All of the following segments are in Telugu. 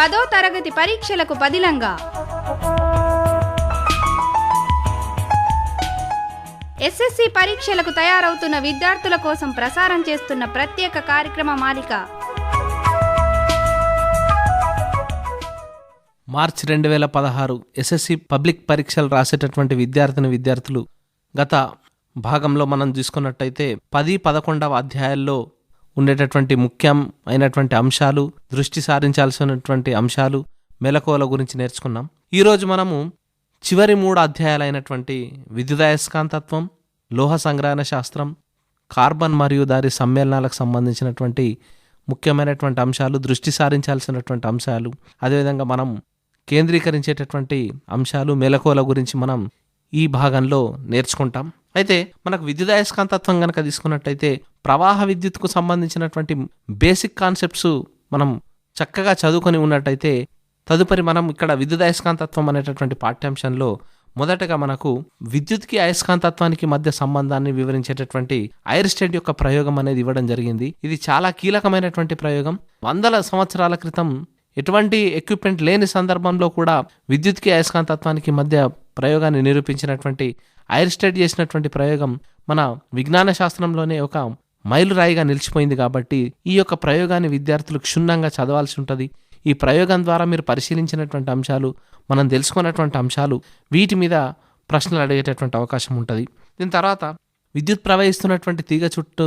పదో తరగతి పరీక్షలకు పదిలంగా. ఎస్ఎస్సి పరీక్షలకు తయారవుతున్న విద్యార్థుల కోసం ప్రసారం చేస్తున్న ప్రత్యేక కార్యక్రమ మాలిక. మార్చ్ రెండు వేల పదహారు ఎస్ఎస్సి పబ్లిక్ పరీక్షలు రాసేటటువంటి విద్యార్థిని విద్యార్థులు గత భాగంలో మనం చూసుకున్నట్టయితే పది పదకొండవ అధ్యాయాల్లో ఉండేటటువంటి ముఖ్యం అయినటువంటి అంశాలు దృష్టి సారించాల్సినటువంటి అంశాలు మెలకువల గురించి నేర్చుకున్నాం. ఈరోజు మనము చివరి మూడు అధ్యాయాలైనటువంటి విద్యుదయస్కాంతత్వం లోహ సంగ్రహణ శాస్త్రం కార్బన్ మరియు దారి సమ్మేళనాలకు సంబంధించినటువంటి ముఖ్యమైనటువంటి అంశాలు దృష్టి సారించాల్సినటువంటి అంశాలు అదేవిధంగా మనం కేంద్రీకరించేటటువంటి అంశాలు మెలకువల గురించి మనం ఈ భాగంలో నేర్చుకుంటాం. అయితే మనకు విద్యుదయస్కాంతత్వం కనుక తీసుకున్నట్టయితే ప్రవాహ విద్యుత్కు సంబంధించినటువంటి బేసిక్ కాన్సెప్ట్స్ మనం చక్కగా చదువుకొని ఉన్నట్టయితే తదుపరి మనం ఇక్కడ విద్యుదయస్కాంతత్వం అనేటటువంటి పాఠ్యాంశంలో మొదటగా మనకు విద్యుత్కి అయస్కాంతత్వానికి మధ్య సంబంధాన్ని వివరించేటటువంటి ఐర్ యొక్క ప్రయోగం అనేది ఇవ్వడం జరిగింది. ఇది చాలా కీలకమైనటువంటి ప్రయోగం. వందల సంవత్సరాల క్రితం ఎటువంటి ఎక్విప్మెంట్ లేని సందర్భంలో కూడా విద్యుత్కి అయస్కాంతత్వానికి మధ్య ప్రయోగాన్ని నిరూపించినటువంటి ఐర్ చేసినటువంటి ప్రయోగం మన విజ్ఞాన శాస్త్రంలోనే ఒక మైలురాయిగా నిలిచిపోయింది కాబట్టి ఈ యొక్క ప్రయోగాన్ని విద్యార్థులు క్షుణ్ణంగా చదవాల్సి ఉంటుంది. ఈ ప్రయోగం ద్వారా మీరు పరిశీలించినటువంటి అంశాలు మనం తెలుసుకున్నటువంటి అంశాలు వీటి మీద ప్రశ్నలు అడిగేటటువంటి అవకాశం ఉంటుంది. దీని తర్వాత విద్యుత్ ప్రవహిస్తున్నటువంటి తీగ చుట్టూ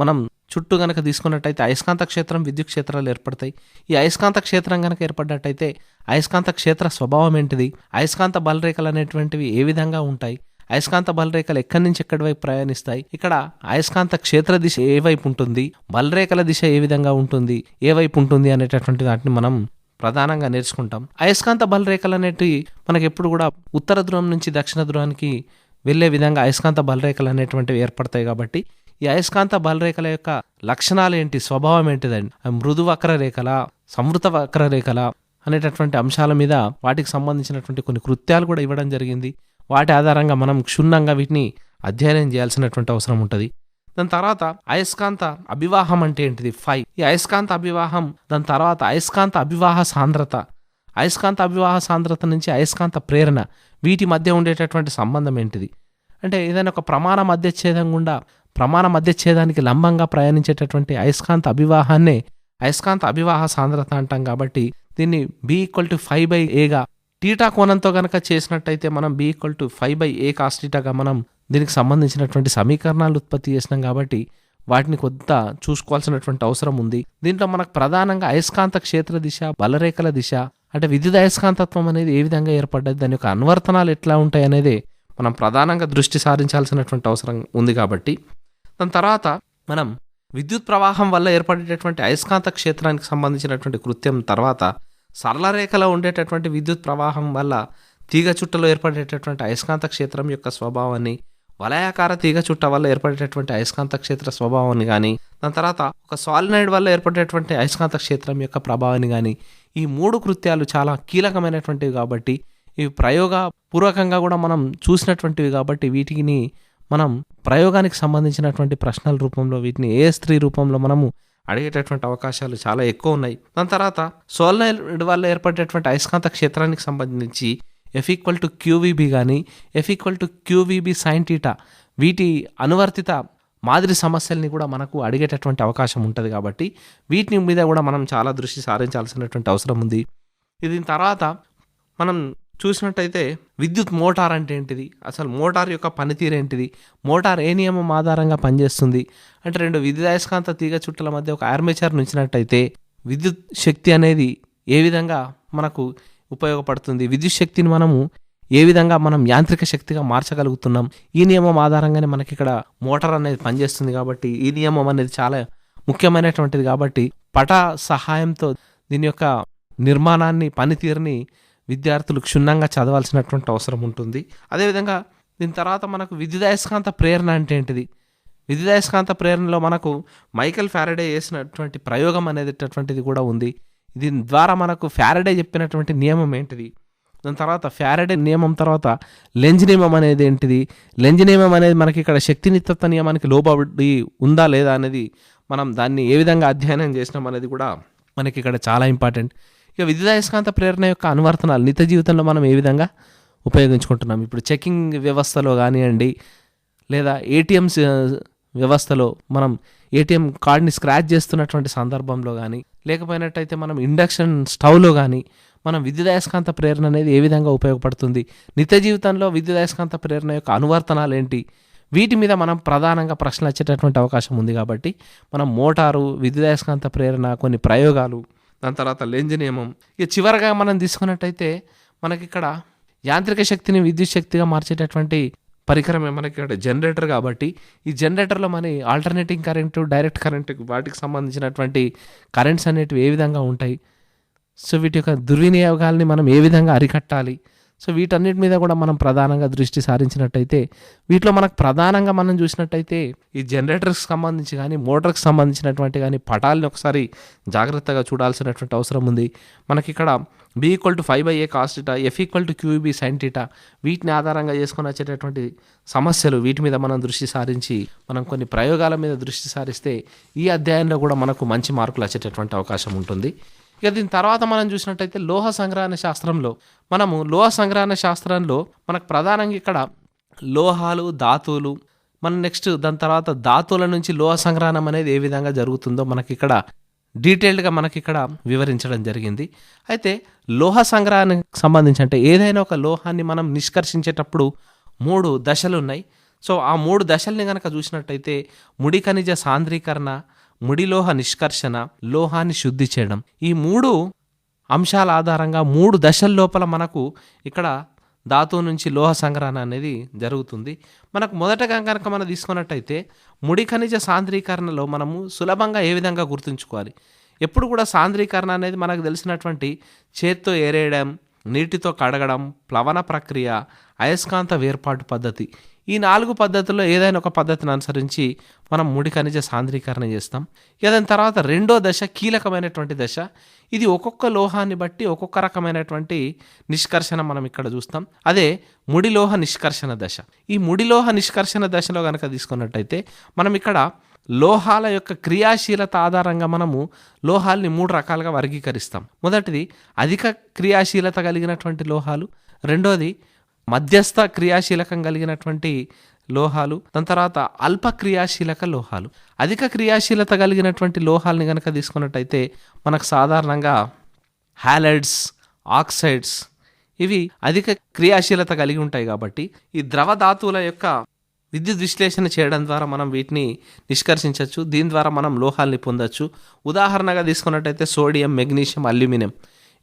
మనం చుట్టూ గనక తీసుకున్నట్టయితే అయస్కాంత క్షేత్రం విద్యుత్ క్షేత్రాలు ఏర్పడతాయి. ఈ అయస్కాంత క్షేత్రం గనక ఏర్పడ్డట్టయితే అయస్కాంత క్షేత్ర స్వభావం ఏంటిది? అయస్కాంత బలరేఖలు అనేటువంటివి ఏ విధంగా ఉంటాయి? అయస్కాంత బలరేఖలు ఎక్కడి నుంచి ఎక్కడి వైపు ప్రయాణిస్తాయి? ఇక్కడ అయస్కాంత క్షేత్ర దిశ ఏ వైపు ఉంటుంది? బలరేఖల దిశ ఏ విధంగా ఉంటుంది? ఏ వైపు ఉంటుంది అనేటటువంటి వాటిని మనం ప్రధానంగా నేర్చుకుంటాం. అయస్కాంత బలరేఖలు అనేటివి మనకి ఎప్పుడు కూడా ఉత్తర ధ్రువం నుంచి దక్షిణ ధ్రువానికి వెళ్ళే విధంగా అయస్కాంత బలరేఖలు అనేటువంటివి ఏర్పడతాయి కాబట్టి ఈ అయస్కాంత బలరేఖల యొక్క లక్షణాలు ఏంటి? స్వభావం ఏంటిదండి? అవి మృదు వక్రరేఖల సమృత వక్రరేఖల అనేటటువంటి అంశాల మీద వాటికి సంబంధించినటువంటి కొన్ని కృత్యాలు కూడా ఇవ్వడం జరిగింది. వాటి ఆధారంగా మనం క్షుణ్ణంగా వీటిని అధ్యయనం చేయాల్సినటువంటి అవసరం ఉంటుంది. దాని తర్వాత అయస్కాంత అభివాహం అంటే ఏంటిది? ఫైవ్ ఈ అయస్కాంత అభివాహం దాని తర్వాత అయస్కాంత అభివాహ సాంద్రత. అయస్కాంత అభివాహ సాంద్రత నుంచి అయస్కాంత ప్రేరణ. వీటి మధ్య ఉండేటటువంటి సంబంధం ఏంటిది? అంటే ఏదైనా ఒక ప్రమాణ మధ్యఛేదం గుండా ప్రమాణ మధ్యఛేదానికి లంబంగా ప్రయాణించేటటువంటి అయస్కాంత అభివాహాన్నే అయస్కాంత అభివాహ సాంద్రత అంటాం కాబట్టి దీన్ని B equal to five by ఏగా టీటా కోణంతో కనుక చేసినట్టయితే మనం B equal to five by A కాస్టీటాగా మనం దీనికి సంబంధించినటువంటి సమీకరణాలు ఉత్పత్తి చేసినాం కాబట్టి వాటిని కొంత చూసుకోవాల్సినటువంటి అవసరం ఉంది. దీంట్లో మనకు ప్రధానంగా అయస్కాంత క్షేత్ర దిశ బలరేఖల దిశ అంటే విద్యుత్ అయస్కాంతత్వం అనేది ఏ విధంగా ఏర్పడ్డది దాని యొక్క అనువర్తనాలు ఎట్లా ఉంటాయి అనేది మనం ప్రధానంగా దృష్టి సారించాల్సినటువంటి అవసరం ఉంది కాబట్టి. దాని తర్వాత మనం విద్యుత్ ప్రవాహం వల్ల ఏర్పడేటటువంటి అయస్కాంత క్షేత్రానికి సంబంధించినటువంటి కృత్యం తర్వాత సరళ రేఖలో ఉండేటటువంటి విద్యుత్ ప్రవాహం వల్ల తీగ చుట్టలో ఏర్పడేటటువంటి అయస్కాంత క్షేత్రం యొక్క స్వభావాన్ని వలయాకార తీగ చుట్ట వల్ల ఏర్పడేటటువంటి అయస్కాంత క్షేత్ర స్వభావాన్ని కానీ దాని తర్వాత ఒక సాలినైడ్ వల్ల ఏర్పడేటువంటి అయస్కాంత క్షేత్రం యొక్క ప్రభావాన్ని కానీ ఈ మూడు కృత్యాలు చాలా కీలకమైనటువంటివి కాబట్టి ఇవి ప్రయోగ పూర్వకంగా కూడా మనం చూసినటువంటివి కాబట్టి వీటిని మనం ప్రయోగానికి సంబంధించినటువంటి ప్రశ్నల రూపంలో వీటిని ఏ స్త్రీ రూపంలో మనము అడిగేటటువంటి అవకాశాలు చాలా ఎక్కువ ఉన్నాయి. దాని తర్వాత సోలనైడ్ వల్ల ఏర్పడేటటువంటి అయస్కాంత క్షేత్రానికి సంబంధించి ఎఫ్ ఈక్వల్ టు క్యూవీబీ కానీ F equal to QVB sin theta వీటి అనువర్తిత మాదిరి సమస్యల్ని కూడా మనకు అడిగేటటువంటి అవకాశం ఉంటుంది కాబట్టి వీటిని మీద కూడా మనం చాలా దృష్టి సారించాల్సినటువంటి అవసరం ఉంది. ఇది తర్వాత మనం చూసినట్టయితే విద్యుత్ మోటార్ అంటే ఏంటిది? అసలు మోటార్ యొక్క పనితీరు ఏంటిది? మోటార్ ఏ నియమం ఆధారంగా పనిచేస్తుంది? అంటే రెండు విద్యుదయస్కాంత తీగ చుట్టల మధ్య ఒక ఆర్మేచర్ నుంచినట్టయితే విద్యుత్ శక్తి అనేది ఏ విధంగా మనకు ఉపయోగపడుతుంది? విద్యుత్ శక్తిని మనము ఏ విధంగా మనం యాంత్రిక శక్తిగా మార్చగలుగుతున్నాం? ఈ నియమం ఆధారంగానే మనకి ఇక్కడ మోటార్ అనేది పనిచేస్తుంది కాబట్టి ఈ నియమం అనేది చాలా ముఖ్యమైనటువంటిది కాబట్టి పట సహాయంతో దీని యొక్క నిర్మాణాన్ని పనితీరుని విద్యార్థులు క్షుణ్ణంగా చదవాల్సినటువంటి అవసరం ఉంటుంది. అదేవిధంగా దీని తర్వాత మనకు విద్యుదయస్కాంత ప్రేరణ అంటే ఏంటిది? విద్యుదయస్కాంత ప్రేరణలో మనకు మైకల్ ఫ్యారడే చేసినటువంటి ప్రయోగం అనేటటువంటిది కూడా ఉంది. దీని ద్వారా మనకు ఫ్యారడే చెప్పినటువంటి నియమం ఏంటిది? దాని తర్వాత ఫ్యారడే నియమం తర్వాత లెంజ్ నియమం అనేది ఏంటిది? లెంజ్ నియమం అనేది మనకి ఇక్కడ శక్తినిత్వత్వ నియమానికి లోబడి ఉందా లేదా అనేది మనం దాన్ని ఏ విధంగా అధ్యయనం చేసినాం అనేది కూడా మనకి ఇక్కడ చాలా ఇంపార్టెంట్. ఇక విద్యుదయస్కాంత ప్రేరణ యొక్క అనువర్తనాలు నిత్య జీవితంలో మనం ఏ విధంగా ఉపయోగించుకుంటున్నాం? ఇప్పుడు చెకింగ్ వ్యవస్థలో కానివ్వండి లేదా ఏటీఎంస్ వ్యవస్థలో మనం ఏటీఎం కార్డ్ని స్క్రాచ్ చేస్తున్నటువంటి సందర్భంలో కానీ లేకపోయినట్టయితే మనం ఇండక్షన్ స్టవ్లో కానీ మనం విద్యుదయస్కాంత ప్రేరణ అనేది ఏ విధంగా ఉపయోగపడుతుంది? నిత్య జీవితంలో విద్యుదయస్కాంత ప్రేరణ యొక్క అనువర్తనాలు ఏంటి? వీటి మీద మనం ప్రధానంగా ప్రశ్నలు వచ్చేటటువంటి అవకాశం ఉంది కాబట్టి మనం మోటారు విద్యుదయస్కాంత ప్రేరణ కొన్ని ప్రయోగాలు దాని తర్వాత లెంజ్ నియమం. ఇక చివరగా మనం తీసుకున్నట్టయితే మనకి ఇక్కడ యాంత్రిక శక్తిని విద్యుత్ శక్తిగా మార్చేటటువంటి పరికరమే మనకి ఇక్కడ జనరేటర్ కాబట్టి ఈ జనరేటర్లో మన ఆల్టర్నేటింగ్ కరెంటు డైరెక్ట్ కరెంటు వాటికి సంబంధించినటువంటి కరెంట్స్ అనేటివి ఏ విధంగా ఉంటాయి? సో వీటి యొక్క దుర్వినియోగాల్ని మనం ఏ విధంగా అరికట్టాలి? సో వీటన్నిటి మీద కూడా మనం ప్రధానంగా దృష్టి సారించినట్టయితే వీటిలో మనకు ప్రధానంగా మనం చూసినట్టయితే ఈ జనరేటర్కి సంబంధించి కానీ మోటార్కి సంబంధించినటువంటి కానీ పటాలని ఒకసారి జాగ్రత్తగా చూడాల్సినటువంటి అవసరం ఉంది. మనకి ఇక్కడ B equal to five by A cos theta F equal to QB sin theta వీటిని ఆధారంగా చేసుకొని వచ్చేటటువంటి సమస్యలు వీటి మీద మనం దృష్టి సారించి మనం కొన్ని ప్రయోగాల మీద దృష్టి సారిస్తే ఈ అధ్యాయంలో కూడా మనకు మంచి మార్కులు వచ్చేటటువంటి అవకాశం ఉంటుంది. ఇక దీని తర్వాత మనం చూసినట్టయితే లోహ సంగ్రహణ శాస్త్రంలో మనము లోహ సంగ్రహణ శాస్త్రంలో మనకు ప్రధానంగా ఇక్కడ లోహాలు ధాతువులు మనం నెక్స్ట్ దాని తర్వాత ధాతువుల నుంచి లోహ సంగ్రహణం అనేది ఏ విధంగా జరుగుతుందో మనకి ఇక్కడ డీటెయిల్డ్గా మనకి ఇక్కడ వివరించడం జరిగింది. అయితే లోహ సంగ్రహానికి సంబంధించి అంటే ఏదైనా ఒక లోహాన్ని మనం నిష్కర్షించేటప్పుడు మూడు దశలు ఉన్నాయి. సో ఆ మూడు దశల్ని కనుక చూసినట్టయితే ముడి ఖనిజ సాంద్రీకరణ ముడిలోహ నిష్కర్షణ లోహాన్ని శుద్ధి చేయడం. ఈ మూడు అంశాల ఆధారంగా మూడు దశల లోపల మనకు ఇక్కడ ధాతువు నుంచి లోహ సంగ్రహణ అనేది జరుగుతుంది. మనకు మొదటగా కనుక మనం తీసుకున్నట్టయితే ముడి ఖనిజ సాంద్రీకరణలో మనము సులభంగా ఏ విధంగా గుర్తుంచుకోవాలి? ఎప్పుడు కూడా సాంద్రీకరణ అనేది మనకు తెలిసినటువంటి చేత్తో ఏరేయడం నీటితో కడగడం ప్లవన ప్రక్రియ అయస్కాంత వేర్పాటు పద్ధతి. ఈ నాలుగు పద్ధతుల్లో ఏదైనా ఒక పద్ధతిని అనుసరించి మనం ముడి ఖనిజ సాంద్రీకరణ చేస్తాం. ఇక దాని తర్వాత రెండో దశ కీలకమైనటువంటి దశ. ఇది ఒక్కొక్క లోహాన్ని బట్టి ఒక్కొక్క రకమైనటువంటి నిష్కర్షణ మనం ఇక్కడ చూస్తాం. అదే ముడిలోహ నిష్కర్షణ దశ. ఈ ముడిలోహ నిష్కర్షణ దశలో కనుక తీసుకున్నట్టయితే మనం ఇక్కడ లోహాల యొక్క క్రియాశీలత ఆధారంగా మనము లోహాల్ని మూడు రకాలుగా వర్గీకరిస్తాం. మొదటిది అధిక క్రియాశీలత కలిగినటువంటి లోహాలు. రెండోది మధ్యస్థ క్రియాశీలకం కలిగినటువంటి లోహాలు. దాని తర్వాత అల్ప క్రియాశీలక లోహాలు. అధిక క్రియాశీలత కలిగినటువంటి లోహాలని కనుక తీసుకున్నట్టయితే మనకు సాధారణంగా హ్యాలైడ్స్ ఆక్సైడ్స్ ఇవి అధిక క్రియాశీలత కలిగి ఉంటాయి కాబట్టి ఈ ద్రవ ధాతువుల యొక్క విద్యుత్ విశ్లేషణ చేయడం ద్వారా మనం వీటిని నిష్కర్షించవచ్చు. దీని ద్వారా మనం లోహాల్ని పొందవచ్చు ఉదాహరణగా తీసుకున్నట్టయితే సోడియం మెగ్నీషియం అల్యూమినియం.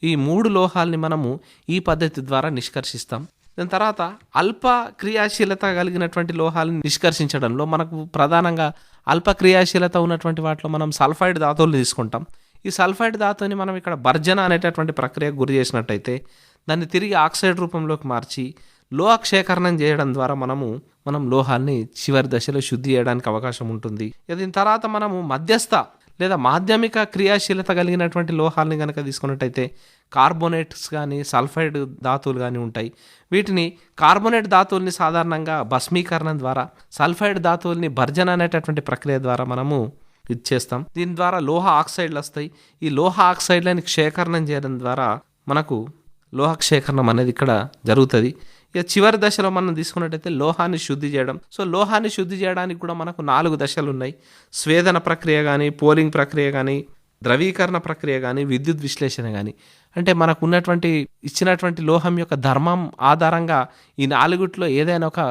ఈ మూడు లోహాల్ని మనము ఈ పద్ధతి ద్వారా నిష్కర్షిస్తాం. దాని తర్వాత అల్ప క్రియాశీలత కలిగినటువంటి లోహాలను నిష్కర్షించడంలో మనకు ప్రధానంగా అల్ప క్రియాశీలత ఉన్నటువంటి వాటిలో మనం సల్ఫైడ్ ధాతువులు తీసుకుంటాం. ఈ సల్ఫైడ్ ధాతువుని మనం ఇక్కడ భర్జన అనేటటువంటి ప్రక్రియకు గురి చేసినట్టయితే దాన్ని తిరిగి ఆక్సైడ్ రూపంలోకి మార్చి లోహక్షేకరణం చేయడం ద్వారా మనము మనం లోహాల్ని చివరి దశలో శుద్ధి చేయడానికి అవకాశం ఉంటుంది. దీని తర్వాత మనము మధ్యస్థ లేదా మాధ్యమిక క్రియాశీలత కలిగినటువంటి లోహాలని కనుక తీసుకున్నట్టయితే కార్బోనేట్స్ కానీ సల్ఫైడ్ ధాతువులు కానీ ఉంటాయి. వీటిని కార్బోనేట్ ధాతువుల్ని సాధారణంగా భస్మీకరణం ద్వారా సల్ఫైడ్ ధాతువుల్ని భర్జన అనేటటువంటి ప్రక్రియ ద్వారా మనము ఇది చేస్తాం. దీని ద్వారా లోహ ఆక్సైడ్లు వస్తాయి. ఈ లోహ ఆక్సైడ్లని క్షేకరణం చేయడం ద్వారా మనకు లోహక్షేకరణం అనేది ఇక్కడ జరుగుతుంది. ఇక చివరి దశలో మనం తీసుకున్నట్టయితే లోహాన్ని శుద్ధి చేయడం. సో లోహాన్ని శుద్ధి చేయడానికి కూడా మనకు నాలుగు దశలు ఉన్నాయి. స్వేదన ప్రక్రియ కానీ పోలింగ్ ప్రక్రియ కానీ ద్రవీకరణ ప్రక్రియ కానీ విద్యుత్ విశ్లేషణ కానీ అంటే మనకు ఉన్నటువంటి ఇచ్చినటువంటి లోహం యొక్క ధర్మం ఆధారంగా ఈ నాలుగుట్లో ఏదైనా ఒక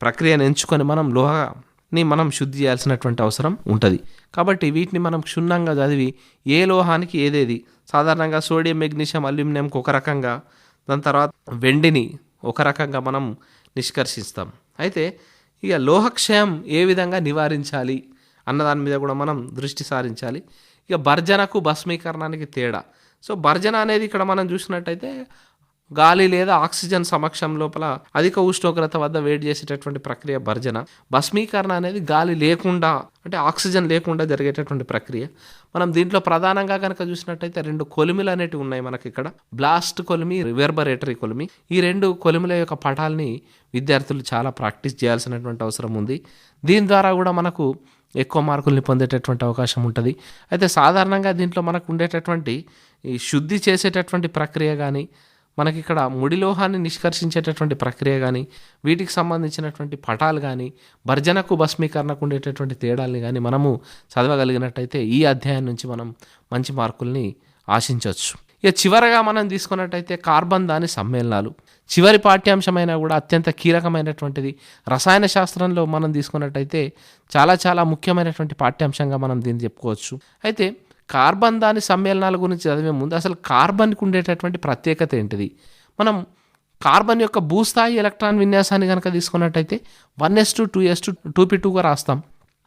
ప్రక్రియను ఎంచుకొని మనం లోహ ని మనం శుద్ధి చేయాల్సినటువంటి అవసరం ఉంటుంది. కాబట్టి వీటిని మనం క్షుణ్ణంగా చదివి ఏ లోహానికి ఏదేది సాధారణంగా సోడియం మెగ్నీషియం అల్యూమినియంకి ఒక రకంగా దాని తర్వాత వెండిని ఒక రకంగా మనం నిష్కర్షిస్తాం. అయితే ఇక లోహక్షయం ఏ విధంగా నివారించాలి అన్న దాని మీద కూడా మనం దృష్టి సారించాలి. ఇక భర్జనకు భస్మీకరణానికి తేడా. సో భర్జన అనేది ఇక్కడ మనం చూసినట్టయితే గాలి లేదా ఆక్సిజన్ సమక్షం లోపల అధిక ఉష్ణోగ్రత వద్ద వేడి చేసేటటువంటి ప్రక్రియ భర్జన. భస్మీకరణ అనేది గాలి లేకుండా అంటే ఆక్సిజన్ లేకుండా జరిగేటటువంటి ప్రక్రియ. మనం దీంట్లో ప్రధానంగా కనుక చూసినట్టయితే రెండు కొలిమిలు అనేటివి ఉన్నాయి మనకి ఇక్కడ. బ్లాస్ట్ కొలిమి రివర్బరేటరీ కొలిమి. ఈ రెండు కొలిమిల యొక్క పటాల్ని విద్యార్థులు చాలా ప్రాక్టీస్ చేయాల్సినటువంటి అవసరం ఉంది. దీని ద్వారా కూడా మనకు ఎక్కువ మార్కుల్ని పొందేటటువంటి అవకాశం ఉంటుంది. అయితే సాధారణంగా దీంట్లో మనకు ఉండేటటువంటి ఈ శుద్ధి చేసేటటువంటి ప్రక్రియ కానీ మనకి ఇక్కడ ముడి లోహాన్ని నిష్కర్షించేటటువంటి ప్రక్రియ కానీ వీటికి సంబంధించినటువంటి పటాలు కానీ భర్జనకు భస్మీకరణకు ఉండేటటువంటి తేడాల్ని కానీ మనము చదవగలిగినట్టయితే ఈ అధ్యాయం నుంచి మనం మంచి మార్కుల్ని ఆశించవచ్చు. ఇక చివరగా మనం తీసుకున్నట్టయితే కార్బన్ దాని సమ్మేళనాలు. చివరి పాఠ్యాంశమైన కూడా అత్యంత కీలకమైనటువంటిది. రసాయన శాస్త్రంలో మనం తీసుకున్నట్టయితే చాలా చాలా ముఖ్యమైనటువంటి పాఠ్యాంశంగా మనం దీన్ని చెప్పుకోవచ్చు. అయితే కార్బన్ దాని సమ్మేళనాల గురించి చదివే ముందు అసలు కార్బన్కి ఉండేటటువంటి ప్రత్యేకత ఏంటిది? మనం కార్బన్ యొక్క భూస్థాయి ఎలక్ట్రాన్ విన్యాసాన్ని కనుక తీసుకున్నట్టయితే one S two two S two two P టూగా రాస్తాం.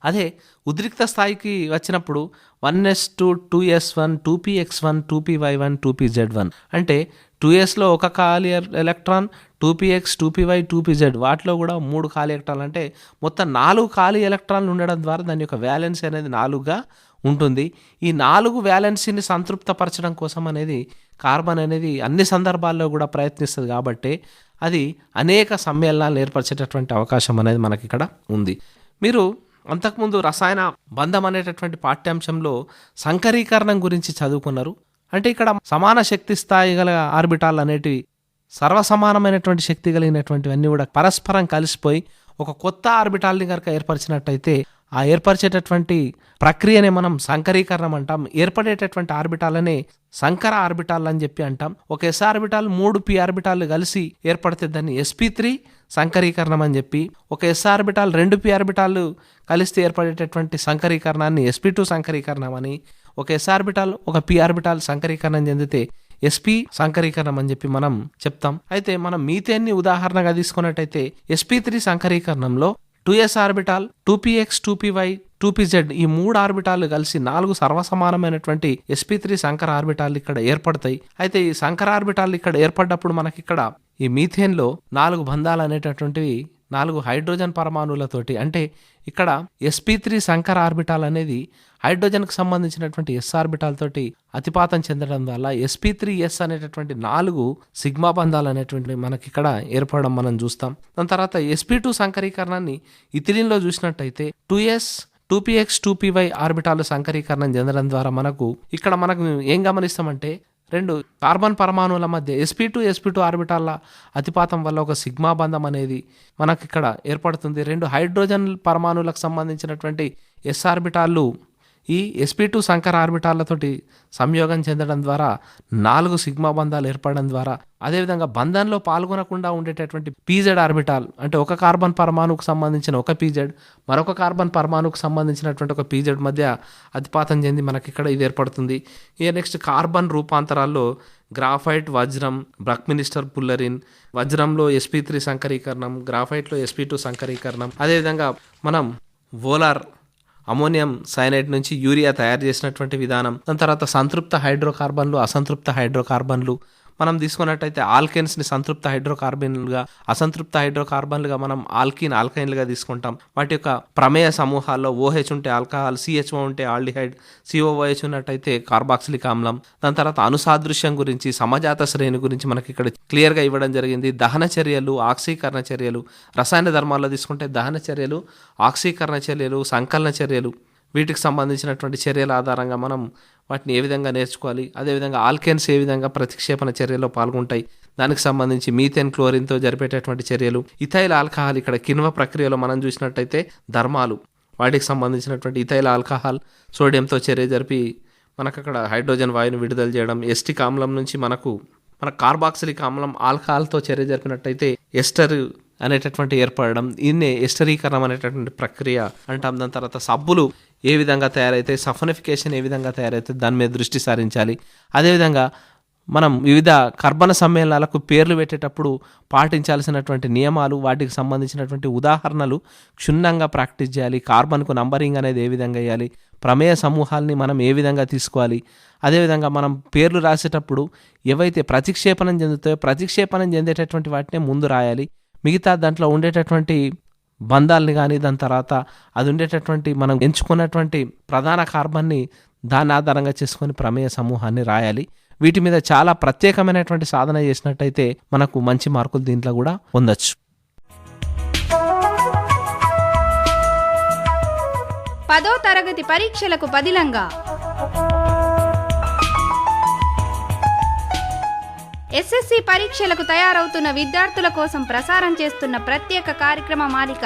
అదే ఉద్రిక్త స్థాయికి వచ్చినప్పుడు one S two two S one two P X one two P Y one two P Z one. అంటే టూ ఎస్లో ఒక ఖాళీ electron two P X two P Y two P Z వాటిలో కూడా మూడు ఖాళీ ఎలక్ట్రాన్లు. అంటే మొత్తం నాలుగు ఖాళీ ఎలక్ట్రాన్లు ఉండడం ద్వారా దాని యొక్క వ్యాలెన్స్ అనేది నాలుగుగా ఉంటుంది. ఈ నాలుగు వ్యాలెన్సీని సంతృప్తపరచడం కోసం అనేది కార్బన్ అనేది అన్ని సందర్భాల్లో కూడా ప్రయత్నిస్తుంది కాబట్టి అది అనేక సమ్మేళనాలు ఏర్పరిచేటటువంటి అవకాశం అనేది మనకి ఇక్కడ ఉంది. మీరు అంతకుముందు రసాయన బంధం అనేటటువంటి పాఠ్యాంశంలో సంకరీకరణం గురించి చదువుకున్నారు. అంటే ఇక్కడ సమాన శక్తి స్థాయి గల ఆర్బిటాల్ అనేటివి సర్వసమానమైనటువంటి శక్తి కలిగినటువంటివన్నీ కూడా పరస్పరం కలిసిపోయి ఒక కొత్త ఆర్బిటాల్ని కనుక ఏర్పరిచినట్టయితే ఆ ఏర్పరిచేటటువంటి ప్రక్రియనే మనం సంకరీకరణం అంటాం. ఏర్పడేటటువంటి ఆర్బిటాలనే సంకర ఆర్బిటాల్ అని చెప్పి అంటాం. ఒక ఎస్ ఆర్బిటాల్ మూడు పి ఆర్బిటాల్ కలిసి ఏర్పడితే దాన్ని ఎస్పీ త్రీ సంకరీకరణం అని చెప్పి ఒక ఎస్ ఆర్బిటాల్ రెండు పి ఆర్బిటాలు కలిస్తే ఏర్పడేటటువంటి సంకరీకరణాన్ని ఎస్పీ టూ సంకరీకరణం అని ఒక ఎస్ ఆర్బిటాల్ ఒక పి ఆర్బిటాల్ సంకరీకరణం చెందితే ఎస్పీ సంకరీకరణం అని చెప్పి మనం చెప్తాం. అయితే మనం మీథేన్ని ఉదాహరణగా తీసుకున్నట్టయితే SP three సంకరీకరణంలో two S orbital two X two Y two Z ఈ మూడు ఆర్బిటాలు కలిసి నాలుగు సర్వసమానమైనటువంటి ఎస్పీ త్రీ సంకర ఆర్బిటాలు ఇక్కడ ఏర్పడతాయి. అయితే ఈ సంకర ఆర్బిటాలు ఇక్కడ ఏర్పడ్డప్పుడు మనకి ఇక్కడ ఈ మీథేన్లో నాలుగు బంధాలు అనేటటువంటివి నాలుగు హైడ్రోజన్ పరమాణువులతోటి అంటే ఇక్కడ ఎస్పీ త్రీ సంకర ఆర్బిటాల్ అనేది హైడ్రోజన్కి సంబంధించినటువంటి ఎస్ ఆర్బిటాల్ తోటి అతిపాతం చెందడం వల్ల ఎస్పీ త్రీ ఎస్ అనేటటువంటి నాలుగు సిగ్మా బంధాలు అనేటువంటి మనకి ఇక్కడ ఏర్పడడం మనం చూస్తాం. దాని తర్వాత ఎస్పీ టూ సంకరీకరణాన్ని ఇథిలిన్లో చూసినట్టయితే two S two P X two Y orbital సంకరీకరణం చెందడం ద్వారా మనకు ఇక్కడ మనకు ఏం గమనిస్తామంటే రెండు కార్బన్ పరమాణువుల మధ్య S P two S P two ఆర్బిటాల అతిపాతం వల్ల ఒక సిగ్మా బంధం అనేది మనకి ఇక్కడ ఏర్పడుతుంది. రెండు హైడ్రోజన్ పరమాణువులకు సంబంధించినటువంటి ఎస్ ఆర్బిటాలు ఈ ఎస్పీ టూ సంకర ఆర్బిటార్లతోటి సంయోగం చెందడం ద్వారా నాలుగు సిగ్మా బంధాలు ఏర్పడడం ద్వారా అదేవిధంగా బంధంలో పాల్గొనకుండా ఉండేటటువంటి పీజెడ్ ఆర్బిటాల్ అంటే ఒక కార్బన్ పరమాణుకు సంబంధించిన ఒక పీజెడ్ మరొక కార్బన్ పరమాణుకు సంబంధించినటువంటి ఒక పీజెడ్ మధ్య అతిపాతం చెంది మనకి ఇక్కడ ఇది ఏర్పడుతుంది. ఇక నెక్స్ట్ కార్బన్ రూపాంతరాల్లో గ్రాఫైట్ వజ్రం బ్రక్మినిస్టర్ పుల్లరిన్ వజ్రంలో ఎస్పీ త్రీ సంకరీకరణం గ్రాఫైట్లో ఎస్పీ టూ సంకరీకరణం అదేవిధంగా మనం వోలార్ అమోనియం సైనైడ్ నుంచి యూరియా తయారు చేసినటువంటి విధానం దాని తర్వాత సంతృప్త హైడ్రోకార్బన్లు అసంతృప్త హైడ్రోకార్బన్లు మనం తీసుకున్నట్టయితే ఆల్కెన్స్ని సంతృప్త హైడ్రోకార్బన్లుగా అసంతృప్త హైడ్రోకార్బన్లుగా మనం ఆల్కిన్ ఆల్కైన్లుగా తీసుకుంటాం. వాటి యొక్క ప్రమేయ సమూహాల్లో ఓహెచ్ ఉంటే ఆల్కహాల్ సిహెచ్ఓ ఉంటే ఆల్డిహైడ్ సిఓఓహెచ్ ఉన్నట్టయితే కార్బాక్సిలిక్ ఆమ్లం దాని తర్వాత అనుసాదృశ్యం గురించి సమజాత శ్రేణి గురించి మనకి ఇక్కడ క్లియర్గా ఇవ్వడం జరిగింది. దహన చర్యలు ఆక్సీకరణ చర్యలు రసాయన ధర్మాల్లో తీసుకుంటే దహన చర్యలు ఆక్సీకరణ చర్యలు సంకలన చర్యలు. వీటికి సంబంధించినటువంటి చర్యల ఆధారంగా మనం వాటిని ఏ విధంగా నేర్చుకోవాలి? అదేవిధంగా ఆల్కెన్స్ ఏ విధంగా ప్రతిక్షేపణ చర్యలో పాల్గొంటాయి? దానికి సంబంధించి మీథేన్ క్లోరిన్తో జరిపేటటువంటి చర్యలు ఇథైల్ ఆల్కహాల్ ఇక్కడ కిన్వ ప్రక్రియలో మనం చూసినట్టయితే ధర్మాలు వాటికి సంబంధించినటువంటి ఇథైల్ ఆల్కహాల్ సోడియంతో చర్య జరిపి మనకు అక్కడ హైడ్రోజన్ వాయువుని విడుదల చేయడం ఎస్టిక్ ఆమ్లం నుంచి మనకు మన కార్బాక్సిలిక్ ఆమ్లం ఆల్కహాల్తో చర్య జరిపినట్టయితే ఎస్టర్ అనేటటువంటి ఏర్పడడం దీన్నే ఎస్టరీకరణం అనేటటువంటి ప్రక్రియ అంటాం. దాని తర్వాత సబ్బులు ఏ విధంగా తయారైతే సఫనిఫికేషన్ ఏ విధంగా తయారైతే దాని మీద దృష్టి సారించాలి. అదేవిధంగా మనం వివిధ కర్బన సమ్మేళనాలకు పేర్లు పెట్టేటప్పుడు పాటించాల్సినటువంటి నియమాలు వాటికి సంబంధించినటువంటి ఉదాహరణలు క్షుణ్ణంగా ప్రాక్టీస్ చేయాలి. కార్బన్కు నంబరింగ్ అనేది ఏ విధంగా వేయాలి? ప్రమేయ సమూహాల్ని మనం ఏ విధంగా తీసుకోవాలి? అదేవిధంగా మనం పేర్లు రాసేటప్పుడు ఏవైతే ప్రతిక్షేపణం చెందుతాయో ప్రతిక్షేపణం చెందేటటువంటి వాటినే ముందు రాయాలి. మిగతా దాంట్లో ఉండేటటువంటి బంధాలని కానీ దాని తర్వాత అది ఉండేటటువంటి మనం ఎంచుకున్నటువంటి ప్రధాన కార్బన్ని దాని ఆధారంగా చేసుకొని ప్రమేయ సమూహాన్ని రాయాలి. వీటి మీద చాలా ప్రత్యేకమైనటువంటి సాధన చేసినట్టయితే మనకు మంచి మార్కులు దీంట్లో కూడా పొందొచ్చు. పదో తరగతి పరీక్షలకు పదిలంగా. ఎస్ఎస్సి పరీక్షలకు తయారవుతున్న విద్యార్థుల కోసం ప్రసారం చేస్తున్న ప్రత్యేక కార్యక్రమ మాలిక.